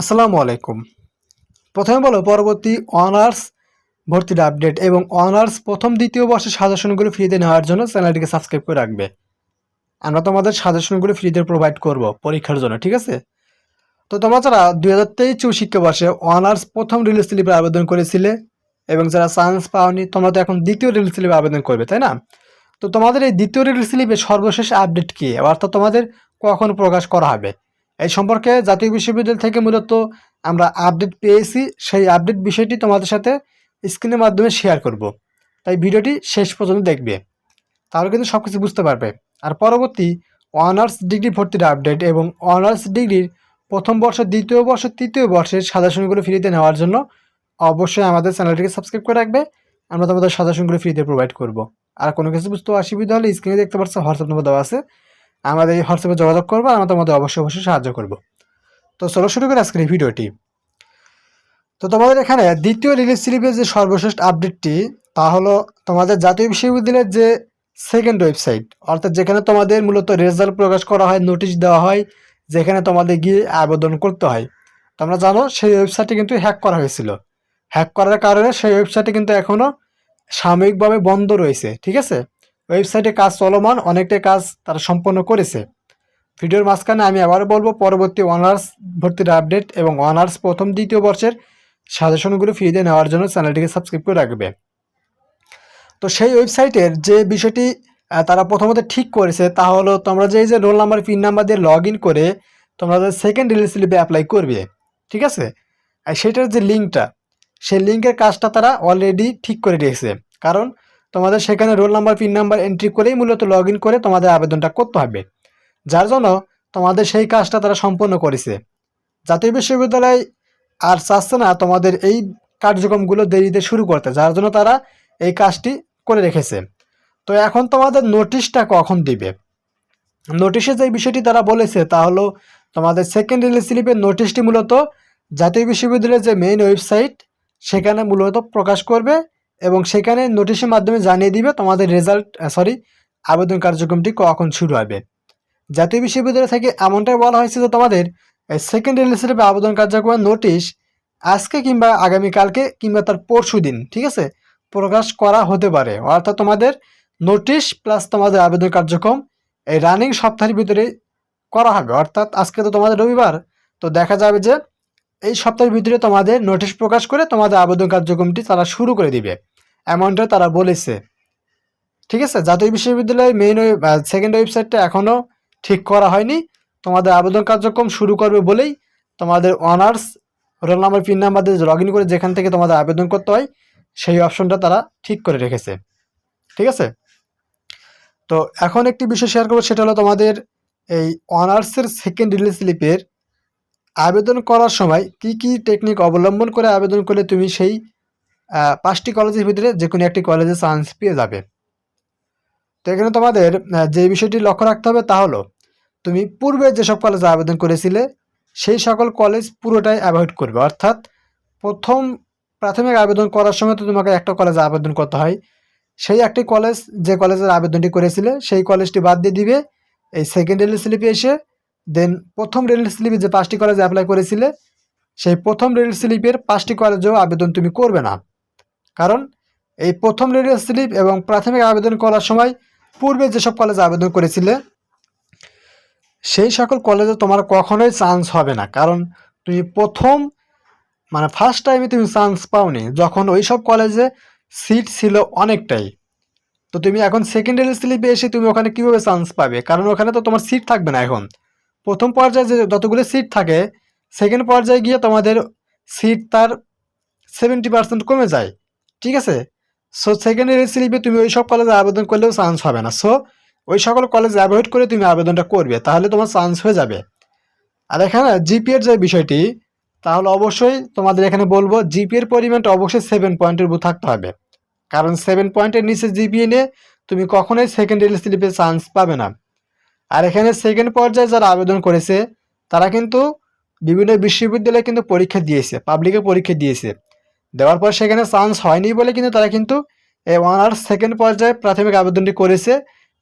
আসসালামু আলাইকুম। প্রথমে বলো, পরবর্তী অনার্স ভর্তির আপডেট এবং অনার্স প্রথম, দ্বিতীয় বর্ষের সাজেশনগুলো ফ্রিতে নেওয়ার জন্য চ্যানেলটিকে সাবস্ক্রাইব করে রাখবে। আমরা তোমাদের সাজেশনগুলো ফ্রিতে প্রোভাইড করব পরীক্ষার জন্য, ঠিক আছে? তো তোমরা যারা দুই হাজার তেইশ চৌ শিক্ষাবর্ষে অনার্স প্রথম রিলিজ স্লিপে আবেদন করেছিলে এবং যারা সায়েন্স পাওনি, তোমরা তো এখন দ্বিতীয় রিলিজ স্লিপে আবেদন করবে, তাই না? তো তোমাদের এই দ্বিতীয় রিলিজ স্লিপে সর্বশেষ আপডেট কী? অর্থাৎ তোমাদের কখন প্রকাশ করা হবে? এই সম্পর্কে জাতীয় বিশ্ববিদ্যালয় থেকে মূলত আমরা আপডেট পেয়েছি। সেই আপডেট বিষয়টি তোমাদের সাথে স্ক্রিনের মাধ্যমে শেয়ার করব। তাই ভিডিওটি শেষ পর্যন্ত দেখবে। তাহলে কিন্তু সব কিছু বুঝতে পারবে। আর পরবর্তী অনার্স ডিগ্রি ভর্তির আপডেট এবং অনার্স ডিগ্রির প্রথম বর্ষ, দ্বিতীয় বর্ষ, তৃতীয় বর্ষের সাজেশনগুলো ফ্রিতে নেওয়ার জন্য অবশ্যই আমাদের চ্যানেলটিকে সাবস্ক্রাইব করে রাখবে। আমরা তোমাদের সাজেশনগুলো ফ্রিতে প্রোভাইড করব। আর কোনো কিছু বুঝতে অসুবিধা হলে স্ক্রিনে দেখতে পাচ্ছ হোয়াটসঅ্যাপ নম্বর দেওয়া আছে। আমাদের এই হোয়াটসঅ্যাপে যোগাযোগ করব আর আমরা তোমাদের অবশ্যই অবশ্যই সাহায্য করব। তো চলো শুরু করে আজকের এই ভিডিওটি। তো তোমাদের এখানে দ্বিতীয় রিলিজ স্লিপের যে সর্বশেষ আপডেটটি তা হলো তোমাদের জাতীয় বিশ্ববিদ্যালয়ের যে সেকেন্ড ওয়েবসাইট অর্থাৎ যেখানে তোমাদের মূলত রেজাল্ট প্রকাশ করা হয় নোটিশ দেওয়া হয়, যেখানে তোমাদের গিয়ে আবেদন করতে হয়। তোমরা জানো, সেই ওয়েবসাইটটি কিন্তু হ্যাক করা হয়েছিল। হ্যাক করার কারণে সেই ওয়েবসাইটটি কিন্তু এখনও সাময়িকভাবে বন্ধ রয়েছে, ঠিক আছে? ওয়েবসাইটে কাজ চলমান, অনেকটাই কাজ তারা সম্পন্ন করেছে। ভিডিওর মাঝখানে আমি আবারও বলব, পরবর্তী অনার্স ভর্তির আপডেট এবং অনার্স প্রথম, দ্বিতীয় বর্ষের সাজেশনগুলো ফ্রিতে নেওয়ার জন্য চ্যানেলটিকে সাবস্ক্রাইব করে রাখবে। তো সেই ওয়েবসাইটের যে বিষয়টি তারা প্রথমত ঠিক করেছে তা হলো, তোমরা যে যে রোল নাম্বার, পিন নাম্বার দিয়ে লগ করে তোমরা সেকেন্ড রিলিজ স্লিপে অ্যাপ্লাই করবে, ঠিক আছে? আর সেটার যে লিঙ্কটা সেই লিঙ্কের কাজটা তারা অলরেডি ঠিক করে রেখেছে কারণ তোমাদের সেখানে roll number, pin number entry করেই মূলত লগ করে তোমাদের আবেদনটা করতে হবে। যার জন্য তোমাদের সেই কাজটা তারা সম্পন্ন করেছে। জাতীয় বিশ্ববিদ্যালয় আর চাচ্ছে না তোমাদের এই কার্যক্রমগুলো দেরিতে শুরু করতে, যার জন্য তারা এই কাজটি করে রেখেছে। তো এখন তোমাদের নোটিশটা কখন দিবে? নোটিশে যে বিষয়টি তারা বলেছে তা হলো তোমাদের সেকেন্ড রিলিজ স্লিপের নোটিশটি মূলত জাতীয় বিশ্ববিদ্যালয়ের যে মেইন ওয়েবসাইট সেখানে মূলত প্রকাশ করবে এবং সেখানে নোটিশের মাধ্যমে জানিয়ে দিবে তোমাদের রেজাল্ট সরি আবেদন কার্যক্রমটি কখন শুরু হবে। জাতীয় বিশ্ববিদ্যালয় থেকে এমনটাই বলা হয়েছে যে তোমাদের সেকেন্ড রিলিজের আবেদন কার্যক্রমের নোটিশ আজকে কিংবা আগামীকালকে কিংবা তার পরশু দিন, ঠিক আছে, প্রকাশ করা হতে পারে। অর্থাৎ তোমাদের নোটিশ প্লাস তোমাদের আবেদন কার্যক্রম এই রানিং সপ্তাহের ভিতরে করা হবে। অর্থাৎ আজকে তো তোমাদের রবিবার, তো দেখা যাবে যে এই সপ্তাহের ভিতরে তোমাদের নোটিশ প্রকাশ করে তোমাদের আবেদন কার্যক্রমটি তারা শুরু করে দিবে। এমনটা তারা বলেছে। ঠিক আছে? জাতীয় বিশ্ববিদ্যালয়ের মেইন সেকেন্ড ওয়েবসাইটটা এখনও ঠিক করা হয়নি। তোমাদের আবেদন কার্যক্রম শুরু করবে বলেই তোমাদের honours roll number pin number দিয়ে লগ করে যেখান থেকে তোমাদের আবেদন করতে হয়, সেই অপশনটা তারা ঠিক করে রেখেছে। ঠিক আছে? তো এখন একটি বিষয় শেয়ার করব, সেটা হলো তোমাদের এই অনার্সের সেকেন্ড রিলিজ স্লিপের আবেদন করার সময় কি কি টেকনিক অবলম্বন করে আবেদন করলে তুমি সেই পাঁচটি কলেজের ভিতরে যে কোনো একটি কলেজে চান্স পেয়ে যাবে। তো এখানে তোমাদের যে বিষয়টি লক্ষ্য রাখতে হবে তা হলো, তুমি পূর্বে যেসব কলেজে আবেদন করেছিলে, সেই সকল কলেজ পুরোটাই অ্যাভয়েড করবে। অর্থাৎ প্রথম প্রাথমিক আবেদন করার সময় তো তোমাকে একটা কলেজে আবেদন করতে হয়। সেই একটি কলেজ যে কলেজের আবেদনটি করেছিলে, সেই কলেজটি বাদ দিয়ে দিবে, এই সেকেন্ড রেল স্লিপে এসে দেন প্রথম রেল স্লিপে যে পাঁচটি কলেজে অ্যাপ্লাই করেছিলে, সেই প্রথম রেল স্লিপের পাঁচটি কলেজেও আবেদন তুমি করবে না। কারণ এই প্রথম রেল স্লিপ এবং প্রাথমিক আবেদন করার সময় পূর্বে যেসব কলেজে আবেদন করেছিলে, সেই সকল কলেজে তোমার কখনোই চান্স হবে না। কারণ তুমি প্রথম মানে ফার্স্ট টাইমে তুমি চান্স পাওনি, যখন ওই সব কলেজে সিট ছিল অনেকটাই। তো তুমি এখন সেকেন্ডারি স্লিপে এসে তুমি ওখানে কীভাবে চান্স পাবে? কারণ ওখানে তো তোমার সিট থাকবে না এখন। প্রথম পর্যায়ে যে যতগুলো সিট থাকে সেকেন্ড পর্যায়ে গিয়ে তোমাদের সিট তার সেভেন্টি পার্সেন্ট কমে যায়। ঠিক আছে? সো সেকেন্ডারি স্লিপে তুমি ওই সব কলেজে আবেদন করলেও চান্স হবে না। সো ওই সকল কলেজ অ্যাভয়েড করে তুমি আবেদনটা করবে, তাহলে তোমার চান্স হয়ে যাবে। আর এখানে জিপিএর যে বিষয়টি, তাহলে অবশ্যই তোমাদের এখানে বলব জিপিএর পরিমাণটা অবশ্যই সেভেন পয়েন্টের উপর থাকতে হবে। কারণ সেভেন পয়েন্টের নিচে জিপিএ নিয়ে তুমি কখনোই সেকেন্ডারি স্লিপে চান্স পাবে না। আর এখানে সেকেন্ড পর্যায়ে যারা আবেদন করেছে, তারা কিন্তু বিভিন্ন বিশ্ববিদ্যালয়ে কিন্তু পরীক্ষা দিয়েছে পাবলিকে পরীক্ষা দিয়েছে। দেওয়ার পর সেখানে চান্স হয়নি বলে কিন্তু তারা কিন্তু এই অনার্স সেকেন্ড পর্যায়ে প্রাথমিক আবেদনটি করেছে।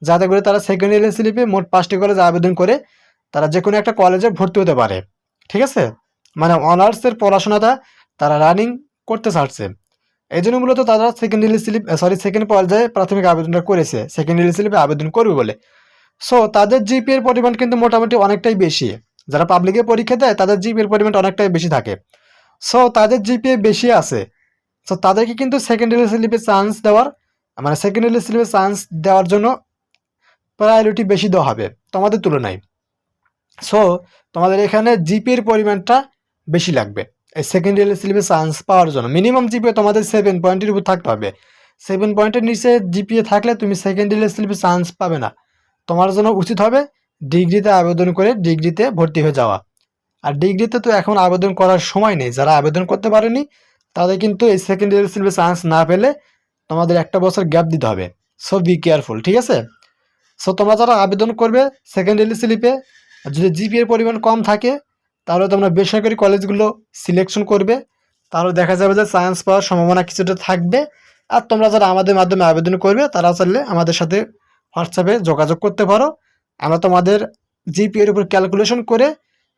যাতে করে তারা সেকেন্ড সেকেন্ডারি স্লিপে মোট পাঁচটি কলেজে আবেদন করে তারা যে কোনো একটা কলেজে ভর্তি হতে পারে। ঠিক আছে? মানে অনার্সের পড়াশোনাটা তারা রানিং করতে চাচ্ছে। এই জন্য মূলত তারা second secondary slip sorry second পর্যায়ে প্রাথমিক আবেদনটা করেছে। সেকেন্ড সেকেন্ডারি স্লিপে আবেদন করবে বলে। সো তাদের জিপি এর পরিমাণ কিন্তু মোটামুটি অনেকটাই বেশি। যারা পাবলিকে পরীক্ষা দেয়, তাদের জিপি এর পরিমাণ অনেকটাই বেশি থাকে। সো তাদের জিপিএ বেশি আছে। সো তাদেরকে কিন্তু সেকেন্ডারি স্লিপে চান্স দেওয়ার মানে সেকেন্ডারি স্লিপে চান্স দেওয়ার জন্য প্রায়োরিটি বেশি দেওয়া হবে, তোমাদের তুলনায়। সো তোমাদের এখানে জিপিএর পরিমাণটা বেশি লাগবে, এই সেকেন্ডারি স্লিপে চান্স পাওয়ার জন্য। মিনিমাম জিপিএ তোমাদের সেভেন পয়েন্টের উপর থাকতে হবে। সেভেন পয়েন্টের নিচে জিপিএ থাকলে তুমি সেকেন্ডারি স্লিপে চান্স পাবে না। তোমার জন্য উচিত হবে ডিগ্রিতে আবেদন করে ডিগ্রিতে ভর্তি হয়ে যাওয়া। আর ডিগ্রিতে তো এখন আবেদন করার সময় নেই। যারা আবেদন করতে পারেনি, তাদের কিন্তু এই সেকেন্ডারি স্লিপে চান্স না পেলে তোমাদের একটা বছর গ্যাপ দিতে হবে। সো বি কেয়ারফুল ঠিক আছে? সো তোমরা যারা আবেদন করবে সেকেন্ডারি স্লিপে যদি জিপিএর পরিমাণ কম থাকে, তাহলে তোমরা বেসরকারি কলেজগুলো সিলেকশন করবে। তাহলে দেখা যাবে যে চান্স পাওয়ার সম্ভাবনা কিছুটা থাকবে। আর তোমরা যারা আমাদের মাধ্যমে আবেদন করবে, তারা চাইলে আমাদের সাথে হোয়াটসঅ্যাপে যোগাযোগ করতে পারো। আমরা তোমাদের জিপিএর উপর ক্যালকুলেশন করে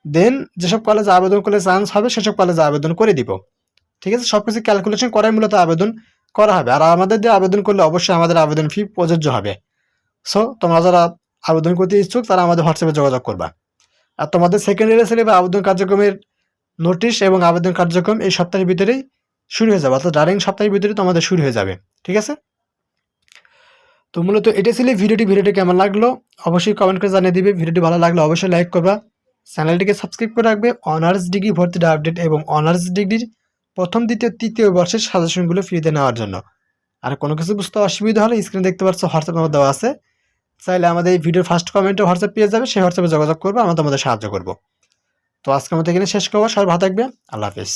দেন যেসব কলেজে আবেদন করলে চান্স হবে, সেসব কলেজে আবেদন করে দিব। ঠিক আছে? সব কিছু ক্যালকুলেশন করাই মূলত আবেদন করা হবে। আর আমাদের দিয়ে আবেদন করলে অবশ্যই আমাদের আবেদন ফি প্রযোজ্য হবে। সো তোমরা যারা আবেদন করতে ইচ্ছুক, তারা আমাদের হোয়াটসঅ্যাপে যোগাযোগ করবা। আর তোমাদের সেকেন্ড সেকেন্ডারি স্লিপে আবেদন কার্যক্রমের নোটিশ এবং আবেদন কার্যক্রম এই সপ্তাহের ভিতরেই শুরু হয়ে যাবে। অর্থাৎ রানিং সপ্তাহের ভিতরে তোমাদের শুরু হয়ে যাবে। ঠিক আছে? তো মূলত এটা ছিল ভিডিওটি। ভিডিওটি কেমন লাগল? অবশ্যই কমেন্ট করে জানিয়ে দিবে। ভিডিওটি ভালো লাগলে অবশ্যই লাইক করবা। চ্যানেলটিকে সাবস্ক্রাইব করে রাখবে। অনার্স ডিগ্রি ভর্তির আপডেট এবং অনার্স ডিগ্রির প্রথম, দ্বিতীয়, তৃতীয় বর্ষের সাজেশনগুলো ফ্রিতে নেওয়ার জন্য। আর কোনো কিছু বুঝতে অসুবিধা হলে স্ক্রিনে দেখতে পাচ্ছ হোয়াটসঅ্যাপ নাম্বার দেওয়া আছে। চাইলে আমাদের এই ভিডিওর ফার্স্ট কমেন্টে হোয়াটসঅ্যাপ পেয়ে যাবে, সেই হোয়াটসঅ্যাপে যোগাযোগ করব, আমরা তোমাদের সাহায্য করব। তো আজকের মতো এখানে শেষ করব, সবাই ভালো থাকবে, আল্লাহ হাফিজ।